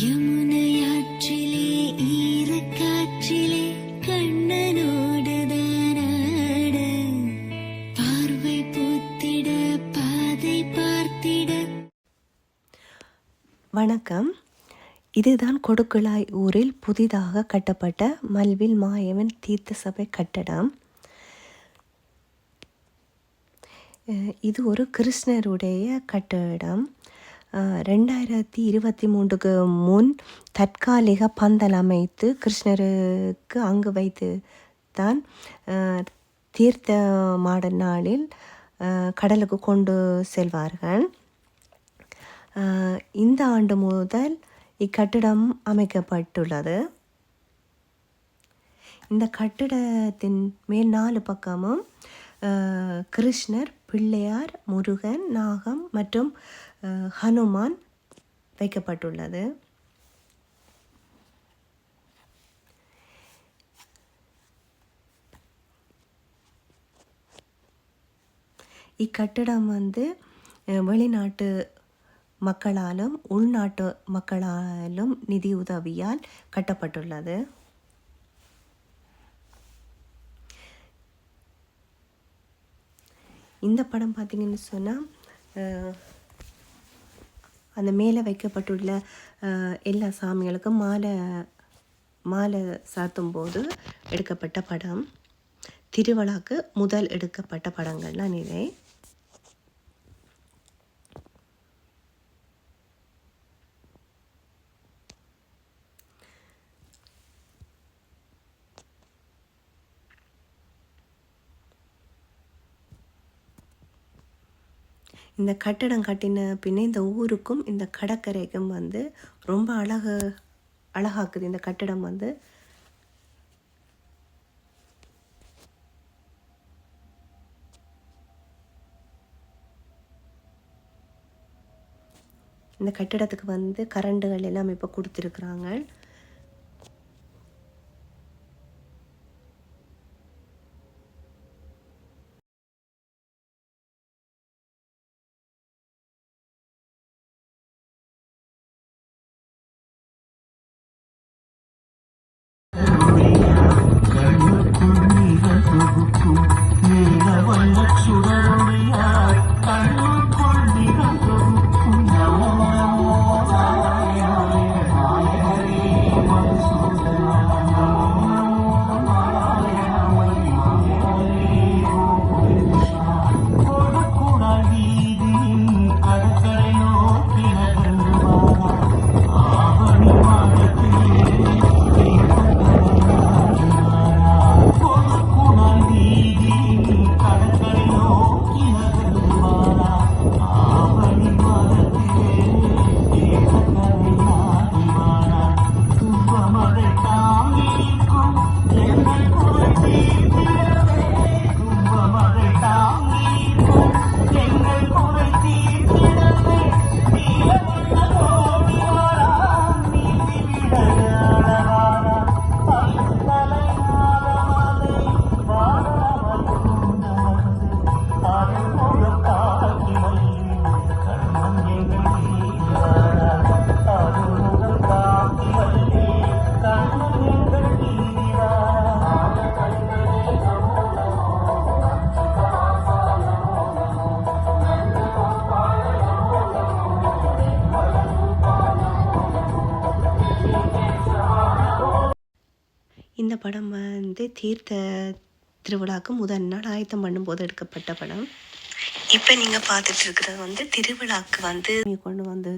யமுனையாற்றிலே ஈரக்காற்றிலே கண்ணனோடுதானாட பார்வை பூத்திட பாதை பார்த்திட. வணக்கம். இதுதான் கொடுக்குழாய் ஊரில் புதிதாக கட்டப்பட்ட மல்வில் மாயவன் தீர்த்த சபை கட்டடம் இது ஒரு கிருஷ்ணருடைய கட்டடம். ரெண்டாயிரத்தி இருபத்தி மூன்றுக்கு முன் தற்காலிக பந்தல் அமைத்து கிருஷ்ணருக்கு அங்கு வைத்து தான் தீர்த்த மாட நாளில் கடலுக்கு கொண்டு செல்வார்கள். இந்த ஆண்டு முதல் இக்கட்டிடம் அமைக்கப்பட்டுள்ளது. இந்த கட்டிடத்தின் மேல் நாலு பக்கமும் கிருஷ்ணர் பிள்ளையார் முருகன் நாகம் மற்றும் ஹனுமான் வைக்கப்பட்டுள்ளது. இக்கட்டடம் வந்து வெளிநாட்டு மக்களாலும் உள்நாட்டு மக்களாலும் நிதி உதவியால் கட்டப்பட்டுள்ளது. இந்த படம் பார்த்தீங்கன்னு சொன்னால் அந்த மேலே வைக்கப்பட்டுள்ள எல்லா சாமிகளுக்கும் மாலை மாலை சாத்தும் போது எடுக்கப்பட்ட படம். திருவிழாக்கு முதல் எடுக்கப்பட்ட படங்கள்லாம் இதை இந்த கட்டடம் கட்டின பின்னே இந்த ஊருக்கும் இந்த கடற்கரைக்கும் வந்து ரொம்ப அழகு அழகாக்குது இந்த கட்டடம் வந்து. இந்த கட்டிடத்துக்கு வந்து கரண்டுகள் எல்லாம் இப்போ கொடுத்துருக்குறாங்க. இந்த படம் வந்து தீர்த்த திருவிழாக்கு முதல் நாள் ஆயத்தம் பண்ணும்போது எடுக்கப்பட்ட படம். இப்போ நீங்கள் பார்த்துட்டு இருக்கிறது வந்து திருவிழாக்கு வந்து கொண்டு வந்து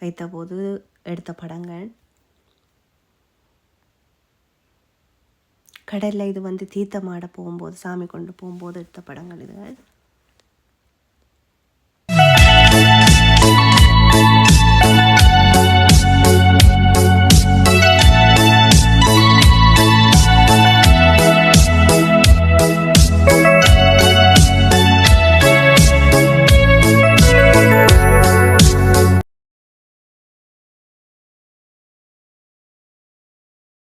வைத்த போது எடுத்த படங்கள். கடலில் இது வந்து தீர்த்தமாட போகும்போது சாமி கொண்டு போகும்போது எடுத்த படங்கள் இதுகள்.